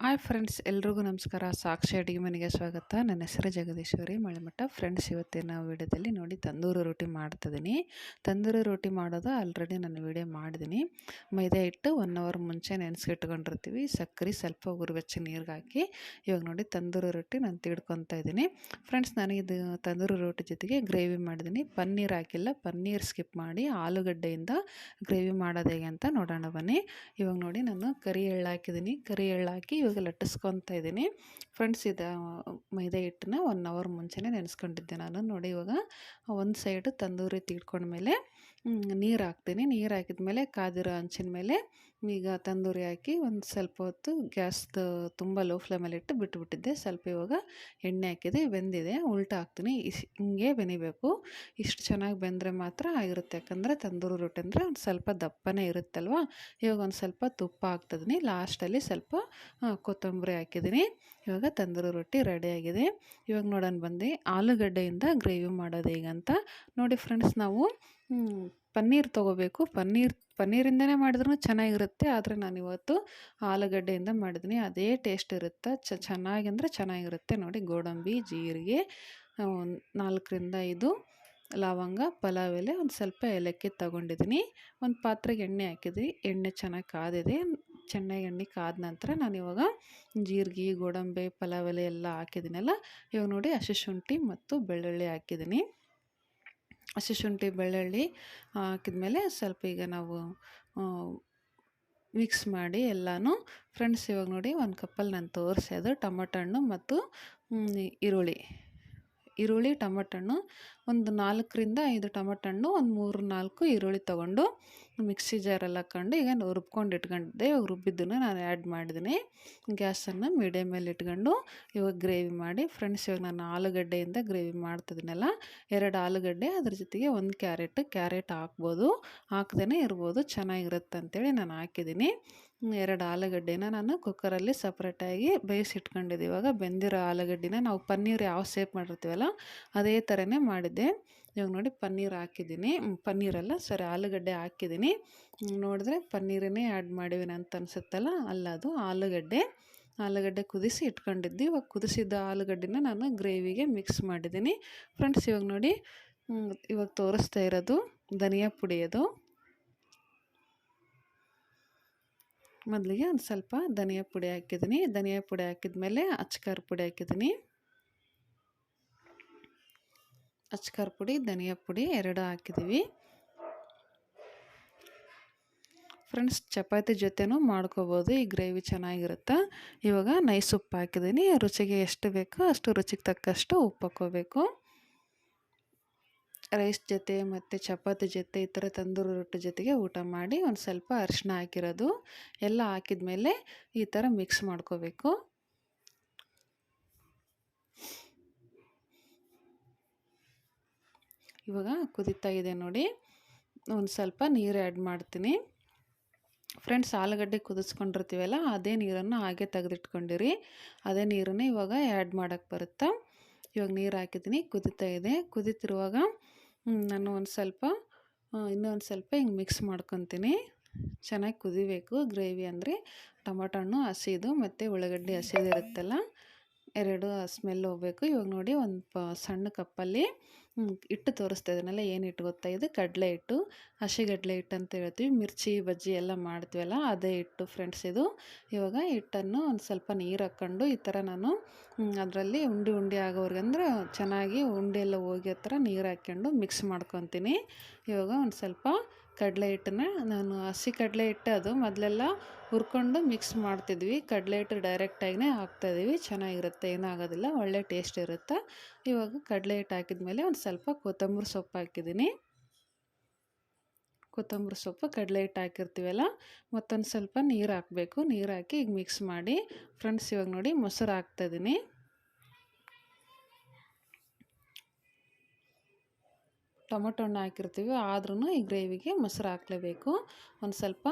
Hi friends ಎಲ್ರಿಗೂ ನಮಸ್ಕಾರ. ಸಾಕ್ಷಿ ಅಡುಗೆ ಮನೆಗೆ ಸ್ವಾಗತ. ನನ್ನ ಹೆಸರು ಜಗದೀಶ್ವರಿ. ಮಳೆಮಠ ಫ್ರೆಂಡ್ಸ್ ಇವತ್ತಿನ ವಿಡಿಯೋದಲ್ಲಿ ನೋಡಿ ತಂದೂರಿ ರೊಟ್ಟಿ ಮಾಡ್ತಿದ್ದೀನಿ. ತಂದೂರಿ ರೊಟ್ಟಿ ಮಾಡೋದು ಆಲ್ರೆಡಿ ನಾನು ವಿಡಿಯೋ ಮಾಡಿದ್ದೀನಿ. ಮೈದಾ ಹಿಟ್ಟು ಒನ್ ಅವರ್ ಮುಂಚೆ ನೆನೆಸ್ಕಿಟ್ಕೊಂಡಿರ್ತೀವಿ ಸಕ್ಕರೆ ಸ್ವಲ್ಪ ಉಗುರುವೆಚ್ಚ ನೀರಿಗೆ ಹಾಕಿ ಇವಾಗ ನೋಡಿ ತಂದೂರಿ ರೊಟ್ಟಿ ನಾನು ತಿಡ್ಕೊತಾ ಇದ್ದೀನಿ. ಫ್ರೆಂಡ್ಸ್ ನಾನು ಇದು ತಂದೂರಿ ರೊಟ್ಟಿ ಜೊತೆಗೆ ಗ್ರೇವಿ ಮಾಡಿದ್ದೀನಿ. ಪನ್ನೀರ್ ಹಾಕಿಲ್ಲ, ಪನ್ನೀರ್ ಸ್ಕಿಪ್ ಮಾಡಿ ಆಲೂಗಡ್ಡೆಯಿಂದ ಗ್ರೇವಿ ಮಾಡೋದು ಹೇಗೆ ಅಂತ ನೋಡೋಣ ಬನ್ನಿ. ಇವಾಗ ನೋಡಿ ನಾನು ಕರಿ ಎಳ್ಳು ಹಾಕಿದ್ದೀನಿ. ಕರಿ ಎಳ್ಳು ಹಾಕಿ ಇವಾಗ ಲಟ್ಟಿಸ್ಕೊತಾ ಇದ್ದೀನಿ. ಫ್ರೆಂಡ್ಸ್ ಇದು, ಮೈದಾ ಹಿಟ್ಟನ್ನ ಒನ್ ಅವರ್ ಮುಂಚೆನೇ ನೆನೆಸ್ಕೊಂಡಿದ್ದೆ ನಾನು. ನೋಡಿ ಇವಾಗ ಒಂದು ಸೈಡು ತಂದೂರಿ ತೀಡ್ಕೊಂಡ್ಮೇಲೆ ನೀರು ಹಾಕ್ತೀನಿ. ನೀರು ಹಾಕಿದ ಮೇಲೆ ಕಾದಿರೋ ಹಂಚಿನ ಮೇಲೆ ಈಗ ತಂದೂರಿ ಹಾಕಿ ಒಂದು ಸ್ವಲ್ಪ ಹೊತ್ತು ಗ್ಯಾಸ್ದು ತುಂಬ ಲೋ ಫ್ಲೇಮಲ್ಲಿ ಇಟ್ಟು ಬಿಟ್ಟುಬಿಟ್ಟಿದ್ದೆ ಸ್ವಲ್ಪ ಇವಾಗ ಎಣ್ಣೆ ಹಾಕಿದೆ, ಬೆಂದಿದೆ. ಉಲ್ಟಾ ಹಾಕ್ತೀನಿ. ಇಸ್, ಹಿಂಗೆ ಬೆನಿಬೇಕು. ಇಷ್ಟು ಚೆನ್ನಾಗಿ ಬೆಂದರೆ ಮಾತ್ರ ಆಗಿರುತ್ತೆ. ಯಾಕಂದರೆ ತಂದೂರಿ ರೊಟ್ಟಿ ಅಂದರೆ ಒಂದು ಸ್ವಲ್ಪ ದಪ್ಪನೇ ಇರುತ್ತಲ್ವ? ಇವಾಗ ಒಂದು ಸ್ವಲ್ಪ ತುಪ್ಪ ಹಾಕ್ತಿದ್ದೀನಿ ಲಾಸ್ಟಲ್ಲಿ ಸ್ವಲ್ಪ ಕೊತ್ತಂಬರಿ ಹಾಕಿದ್ದೀನಿ ಇವಾಗ ತಂದೂರಿ ರೊಟ್ಟಿ ರೆಡಿಯಾಗಿದೆ ಇವಾಗ ನೋಡೋಣ ಬಂದು, ಆಲೂಗಡ್ಡೆಯಿಂದ ಗ್ರೇವಿ ಮಾಡೋದು ಹೇಗಂತ ನೋಡಿ ಫ್ರೆಂಡ್ಸ್ ನಾವು ಪನ್ನೀರ್ ತೊಗೋಬೇಕು. ಪನ್ನೀರ್, ಪನ್ನೀರಿಂದನೇ ಮಾಡಿದ್ರೂ ಚೆನ್ನಾಗಿರುತ್ತೆ, ಆದರೆ ನಾನು ಇವತ್ತು ಆಲೂಗಡ್ಡೆಯಿಂದ ಮಾಡಿದ್ದೀನಿ ಅದೇ ಟೇಸ್ಟ್ ಇರುತ್ತೆ. ಚ, ಚೆನ್ನಾಗಿ ಅಂದರೆ ಚೆನ್ನಾಗಿರುತ್ತೆ. ನೋಡಿ ಗೋಡಂಬಿ, ಜೀರಿಗೆ ನಾಲ್ಕರಿಂದ ಐದು ಲವಂಗ, ಪಲಾವ್ ಎಲೆ, ಒಂದು ಸ್ವಲ್ಪ ಏಲಕ್ಕಿ ತಗೊಂಡಿದ್ದೀನಿ ಒಂದು ಪಾತ್ರೆಗೆ ಎಣ್ಣೆ ಹಾಕಿದ್ವಿ. ಎಣ್ಣೆ ಚೆನ್ನಾಗಿ ಕಾದಿದೆ. ಚೆನ್ನಾಗಿ ಎಣ್ಣೆ ಕಾದ ನಂತರ ನಾನು ಇವಾಗ ಜೀರಿಗೆ, ಗೋಡಂಬಿ, ಪಲಾವ್ ಎಲೆ ಎಲ್ಲ ಹಾಕಿದ್ದೀನಲ್ಲ ಇವಾಗ ನೋಡಿ ಹಸಿ ಶುಂಠಿ ಮತ್ತು ಬೆಳ್ಳುಳ್ಳಿ ಹಾಕಿದ್ದೀನಿ ಹಸಿ ಶುಂಠಿ, ಬೆಳ್ಳುಳ್ಳಿ ಹಾಕಿದ್ಮೇಲೆ ಸ್ವಲ್ಪ ಈಗ ನಾವು ಮಿಕ್ಸ್ ಮಾಡಿ ಎಲ್ಲನೂ ಫ್ರೆಂಡ್ಸ್ ಇವಾಗ ನೋಡಿ ಒಂದು ಕಪ್ಪಲ್ಲಿ ನಾನು ತೋರಿಸೋದು ಟೊಮೊಟೊ ಹಣ್ಣು ಮತ್ತು ಈರುಳ್ಳಿ. ಈರುಳ್ಳಿ ಟೊಮೊಟೊ ಹಣ್ಣು ಒಂದು ನಾಲ್ಕರಿಂದ ಐದು ಟೊಮೊಟೊ ಹಣ್ಣು ಒಂದು ಮೂರು ನಾಲ್ಕು ಈರುಳ್ಳಿ ತೊಗೊಂಡು ಮಿಕ್ಸಿ ಜಾರಲ್ಲಿ ಹಾಕ್ಕೊಂಡು ಈಗ ರುಬ್ಕೊಂಡು ಇಟ್ಕೊಂಡಿದ್ದೆ ಇವಾಗ ರುಬ್ಬಿದ್ದನ್ನು ನಾನು ಆ್ಯಡ್ ಮಾಡಿದ್ದೀನಿ ಗ್ಯಾಸನ್ನು ಮೀಡಿಯಮಲ್ಲಿ ಇಟ್ಕೊಂಡು ಇವಾಗ ಗ್ರೇವಿ ಮಾಡಿ ಫ್ರೆಂಡ್ಸ್ ಇವಾಗ ನಾನು ಆಲೂಗಡ್ಡೆಯಿಂದ ಗ್ರೇವಿ ಮಾಡ್ತಿದ್ದೀನಲ್ಲ ಎರಡು ಆಲೂಗಡ್ಡೆ, ಅದ್ರ ಜೊತೆಗೆ ಒಂದು ಕ್ಯಾರೆಟ್ ಕ್ಯಾರೆಟ್ ಹಾಕ್ಬೋದು. ಹಾಕ್ದೇ ಇರ್ಬೋದು. ಚೆನ್ನಾಗಿರುತ್ತೆ ಅಂತೇಳಿ ನಾನು ಹಾಕಿದ್ದೀನಿ ಎರಡು ಆಲೂಗಡ್ಡೆನ ನಾನು ಕುಕ್ಕರಲ್ಲಿ ಸಪ್ರೇಟಾಗಿ ಬೇಯಿಸಿಟ್ಕೊಂಡಿದ್ದೆ. ಇವಾಗ ಬೆಂದಿರೋ ಆಲೂಗಡ್ಡಿನ ನಾವು ಪನ್ನೀರ್ ಯಾವ ಸೇಪ್ ಮಾಡಿರ್ತೀವಲ್ಲ, ಅದೇ ಥರನೇ ಮಾಡಿದ್ದೆ. ಇವಾಗ ನೋಡಿ ಪನ್ನೀರ್ ಹಾಕಿದ್ದೀನಿ. ಪನ್ನೀರಲ್ಲ ಸರಿ ಆಲೂಗಡ್ಡೆ ಹಾಕಿದ್ದೀನಿ. ನೋಡಿದ್ರೆ ಪನ್ನೀರನ್ನೇ ಆ್ಯಡ್ ಮಾಡಿವಿನ ಅಂತ ಅನಿಸುತ್ತಲ್ಲ, ಅಲ್ಲ ಅದು ಆಲೂಗಡ್ಡೆ. ಆಲೂಗಡ್ಡೆ ಕುದಿಸಿ ಇಟ್ಕೊಂಡಿದ್ದು. ಇವಾಗ ಕುದಿಸಿದ್ದ ಆಲೂಗಡ್ಡೆನ ನಾನು ಗ್ರೇವಿಗೆ ಮಿಕ್ಸ್ ಮಾಡಿದ್ದೀನಿ. ಫ್ರೆಂಡ್ಸ್ ಇವಾಗ ನೋಡಿ ಇವಾಗ ತೋರಿಸ್ತಾ ಇರೋದು ಧನಿಯಾ ಪುಡಿ ಅದು. ಮೊದಲಿಗೆ ಒಂದು ಸ್ವಲ್ಪ ಧನಿಯಾ ಪುಡಿ ಹಾಕಿದ್ದೀನಿ. ಧನಿಯಾ ಪುಡಿ ಹಾಕಿದ್ಮೇಲೆ ಅಚ್ಕಾರ ಪುಡಿ ಹಾಕಿದ್ದೀನಿ. ಅಚ್ಕಾರ ಪುಡಿ, ಧನಿಯಾ ಪುಡಿ ಎರಡು ಹಾಕಿದ್ದೀವಿ. ಫ್ರೆಂಡ್ಸ್, ಚಪಾತಿ ಜೊತೆನೂ ಮಾಡ್ಕೋಬೋದು. ಈ ಗ್ರೇವಿ ಚೆನ್ನಾಗಿರುತ್ತೆ. ಇವಾಗ ನೈಸ್ ಉಪ್ಪು ಹಾಕಿದ್ದೀನಿ. ರುಚಿಗೆ ಎಷ್ಟು ಬೇಕೋ ಅಷ್ಟು ರುಚಿಗೆ ತಕ್ಕಷ್ಟು ಉಪ್ಪು ಹಾಕ್ಕೋಬೇಕು. ರೈಸ್ ಜೊತೆ ಮತ್ತು ಚಪಾತಿ ಜೊತೆ ಈ ಥರ ತಂದೂರಿ ರೊಟ್ಟಿ ಜೊತೆಗೆ ಊಟ ಮಾಡಿ ಒಂದು ಸ್ವಲ್ಪ ಅರಿಶಿನ ಹಾಕಿರೋದು. ಎಲ್ಲ ಹಾಕಿದ ಮೇಲೆ ಈ ಥರ ಮಿಕ್ಸ್ ಮಾಡ್ಕೋಬೇಕು. ಇವಾಗ ಕುದೀತಾ ಇದೆ ನೋಡಿ. ಒಂದು ಸ್ವಲ್ಪ ನೀರು ಆ್ಯಡ್ ಮಾಡ್ತೀನಿ. ಫ್ರೆಂಡ್ಸ್ ಆಲೂಗಡ್ಡೆ ಕುದಿಸ್ಕೊಂಡಿರ್ತೀವಲ್ಲ, ಅದೇ ನೀರನ್ನು ಹಾಗೆ ತೆಗೆದಿಟ್ಕೊಂಡಿರಿ. ಅದೇ ನೀರನ್ನು ಇವಾಗ ಆ್ಯಡ್ ಮಾಡೋಕ್ಕೆ ಬರುತ್ತಾ? ಇವಾಗ ನೀರು ಹಾಕಿದ್ದೀನಿ, ಕುದೀತಾ ಇದೆ. ಕುದೀತಿರುವಾಗ ನಾನು ಒಂದು ಸ್ವಲ್ಪ ಇನ್ನೊಂದು ಸ್ವಲ್ಪ ಹಿಂಗೆ ಮಿಕ್ಸ್ ಮಾಡ್ಕೊತೀನಿ. ಚೆನ್ನಾಗಿ ಕುದಿಬೇಕು ಗ್ರೇವಿ ಅಂದರೆ ಟೊಮೊಟೊ ಹಣ್ಣು ಹಸಿದು ಮತ್ತು ಉಳ್ಳಾಗಡ್ಡಿ ಹಸಿದು ಇರುತ್ತಲ್ಲ ಎರಡು ಸ್ಮೆಲ್ ಹೋಗಬೇಕು. ಇವಾಗ ನೋಡಿ ಒಂದು ಪ ಸಣ್ಣ ಕಪ್ಪಲ್ಲಿ ಹಿಟ್ಟು ತೋರಿಸ್ತಾ ಇದ್ದೀನಲ್ಲ ಏನು ಹಿಟ್ಟು ಗೊತ್ತಾ? ಇದು ಕಡಲೆ ಹಿಟ್ಟು. ಹಸಿಗಡಲೆ ಹಿಟ್ಟು ಅಂತ ಹೇಳ್ತೀವಿ. ಮಿರ್ಚಿ, ಬಜ್ಜಿ ಎಲ್ಲ ಮಾಡ್ತೀವಲ್ಲ, ಅದೇ ಹಿಟ್ಟು ಫ್ರೆಂಡ್ಸ್ ಇದು. ಇವಾಗ ಹಿಟ್ಟನ್ನು ಒಂದು ಸ್ವಲ್ಪ ನೀರು ಹಾಕ್ಕೊಂಡು ಈ ಥರ ನಾನು ಅದರಲ್ಲಿ ಉಂಡೆ ಉಂಡೆ ಆಗೋವರೆಗೆ ಅಂದ್ರೆ ಚೆನ್ನಾಗಿ ಉಂಡೆ ಎಲ್ಲ ಹೋಗಿ ಹತ್ರ ನೀರು ಹಾಕ್ಕೊಂಡು ಮಿಕ್ಸ್ ಮಾಡ್ಕೊತೀನಿ. ಇವಾಗ ಒಂದು ಸ್ವಲ್ಪ ಕಡಲೆ ಹಿಟ್ಟನ್ನ ನಾನು ಹಸಿ ಕಡಲೆ ಹಿಟ್ಟು ಅದು ಮೊದಲೆಲ್ಲ ಹುರ್ಕೊಂಡು ಮಿಕ್ಸ್ ಮಾಡ್ತಿದ್ವಿ. ಕಡಲೆ ಹಿಟ್ಟು ಡೈರೆಕ್ಟಾಗಿಯೇ ಹಾಕ್ತಾಯಿದ್ವಿ ಚೆನ್ನಾಗಿರುತ್ತೆ ಏನೂ ಆಗೋದಿಲ್ಲ ಒಳ್ಳೆ ಟೇಸ್ಟ್ ಇರುತ್ತೆ. ಇವಾಗ ಕಡಲೆ ಹಿಟ್ಟು ಹಾಕಿದ್ಮೇಲೆ ಒಂದು ಸ್ವಲ್ಪ ಕೊತ್ತಂಬರಿ ಸೊಪ್ಪು ಹಾಕಿದ್ದೀನಿ. ಕೊತ್ತಂಬರಿ ಸೊಪ್ಪು, ಕಡಲೆ ಹಿಟ್ಟು ಹಾಕಿರ್ತೀವಲ್ಲ, ಮತ್ತೊಂದು ಸ್ವಲ್ಪ ನೀರು ಹಾಕಬೇಕು. ನೀರು ಹಾಕಿ ಈಗ ಮಿಕ್ಸ್ ಮಾಡಿ ಫ್ರೆಂಡ್ಸ್ ಇವಾಗ ನೋಡಿ ಮೊಸರು ಹಾಕ್ತಾಯಿದ್ದೀನಿ ಟೊಮೊಟೊ ಹಣ್ಣು ಹಾಕಿರ್ತೀವಿ ಆದ್ರೂ ಈ ಗ್ರೇವಿಗೆ ಮೊಸರು ಹಾಕಲೇಬೇಕು. ಒಂದು ಸ್ವಲ್ಪ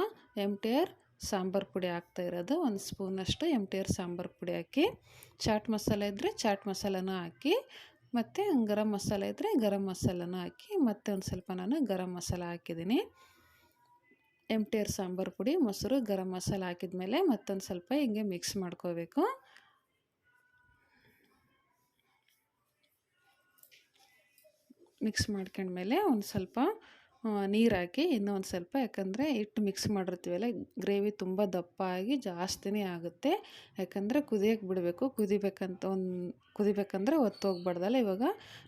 ಎಂ ಟಿ ಆರ್ ಸಾಂಬಾರು ಪುಡಿ ಹಾಕ್ತಾ ಇರೋದು, ಒಂದು ಸ್ಪೂನಷ್ಟು ಎಂ ಟಿ ಆರ್ ಸಾಂಬಾರು ಪುಡಿ ಹಾಕಿ. ಚಾಟ್ ಮಸಾಲೆ ಇದ್ದರೆ ಚಾಟ್ ಮಸಾಲನೂ ಹಾಕಿ, ಮತ್ತು ಗರಂ ಮಸಾಲೆ ಇದ್ದರೆ ಗರಂ ಮಸಾಲನೂ ಹಾಕಿ, ಮತ್ತು ಒಂದು ಸ್ವಲ್ಪ ನಾನು ಗರಂ ಮಸಾಲ ಹಾಕಿದ್ದೀನಿ. ಎಂ ಟಿ ಆರ್ ಸಾಂಬಾರು ಪುಡಿ, ಮೊಸರು, ಗರಂ ಮಸಾಲ ಹಾಕಿದ್ಮೇಲೆ ಮತ್ತೊಂದು ಸ್ವಲ್ಪ ಹಿಂಗೆ ಮಿಕ್ಸ್ ಮಾಡ್ಕೋಬೇಕು. ಮಿಕ್ಸ್ ಮಾಡ್ಕೊಂಡ್ಮೇಲೆ ಒಂದು ಸ್ವಲ್ಪ ನೀರು ಹಾಕಿ ಇನ್ನೂ ಒಂದು ಸ್ವಲ್ಪ, ಯಾಕಂದರೆ ಹಿಟ್ಟು ಮಿಕ್ಸ್ ಮಾಡಿರ್ತೀವಲ್ಲ ಗ್ರೇವಿ ತುಂಬ ದಪ್ಪ ಆಗಿ ಜಾಸ್ತಿನೇ ಆಗುತ್ತೆ. ಯಾಕಂದರೆ ಕುದಿಯೋಕ್ಕೆ ಬಿಡಬೇಕು, ಕುದಿಬೇಕಂತ ಒಂದು, ಕುದಿಬೇಕಂದ್ರೆ ಒತ್ತೋಗ್ಬಾರ್ದಲ್ಲ ಇವಾಗ.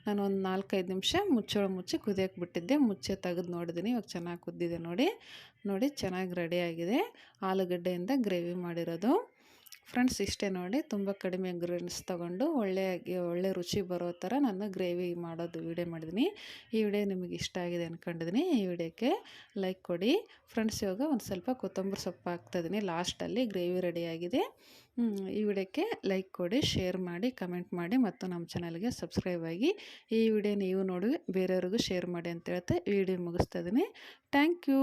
ನಾನು ಒಂದು ನಾಲ್ಕೈದು ನಿಮಿಷ ಮುಚ್ಚಳ ಮುಚ್ಚಿ ಕುದಿಯೋಕ್ಕೆ ಬಿಟ್ಟಿದ್ದೆ, ಮುಚ್ಚೆ ತೆಗೆದು ನೋಡಿದ್ದೀನಿ ಇವಾಗ ಚೆನ್ನಾಗಿ ಕುದ್ದಿದೆ ನೋಡಿ. ನೋಡಿ, ಚೆನ್ನಾಗಿ ರೆಡಿಯಾಗಿದೆ ಆಲೂಗಡ್ಡೆಯಿಂದ ಗ್ರೇವಿ ಮಾಡಿರೋದು. ಫ್ರೆಂಡ್ಸ್ ಇಷ್ಟೇ ನೋಡಿ ತುಂಬ ಕಡಿಮೆ ಇಂಗ್ರೀಡಿಯೆಂಟ್ಸ್ ತೊಗೊಂಡು ಒಳ್ಳೆಯ ಒಳ್ಳೆ ರುಚಿ ಬರೋ ಥರ ನಾನು ಗ್ರೇವಿ ಮಾಡೋದು ವೀಡಿಯೋ ಮಾಡಿದ್ದೀನಿ. ಈ ವಿಡಿಯೋ ನಿಮಗೆ ಇಷ್ಟ ಆಗಿದೆ ಅಂದ್ಕೊಂಡಿದ್ದೀನಿ ಈ ವಿಡಿಯೋಕ್ಕೆ ಲೈಕ್ ಕೊಡಿ. ಫ್ರೆಂಡ್ಸ್, ಇವಾಗ ಒಂದು ಸ್ವಲ್ಪ ಕೊತ್ತಂಬರಿ ಸೊಪ್ಪು ಹಾಕ್ತಾಯಿದ್ದೀನಿ ಲಾಸ್ಟಲ್ಲಿ ಗ್ರೇವಿ ರೆಡಿಯಾಗಿದೆ ಈ ವಿಡಿಯೋಕ್ಕೆ ಲೈಕ್ ಕೊಡಿ, ಶೇರ್ ಮಾಡಿ, ಕಮೆಂಟ್ ಮಾಡಿ ಮತ್ತು ನಮ್ಮ ಚಾನಲ್ಗೆ ಸಬ್ಸ್ಕ್ರೈಬ್ ಆಗಿ ಈ ವಿಡಿಯೋ ನೀವು ನೋಡಿ ಬೇರೆಯವ್ರಿಗೂ ಶೇರ್ ಮಾಡಿ ಅಂತ ಹೇಳ್ತಾ ವಿಡಿಯೋ ಮುಗಿಸ್ತಾ ಇದ್ದೀನಿ. Thank you!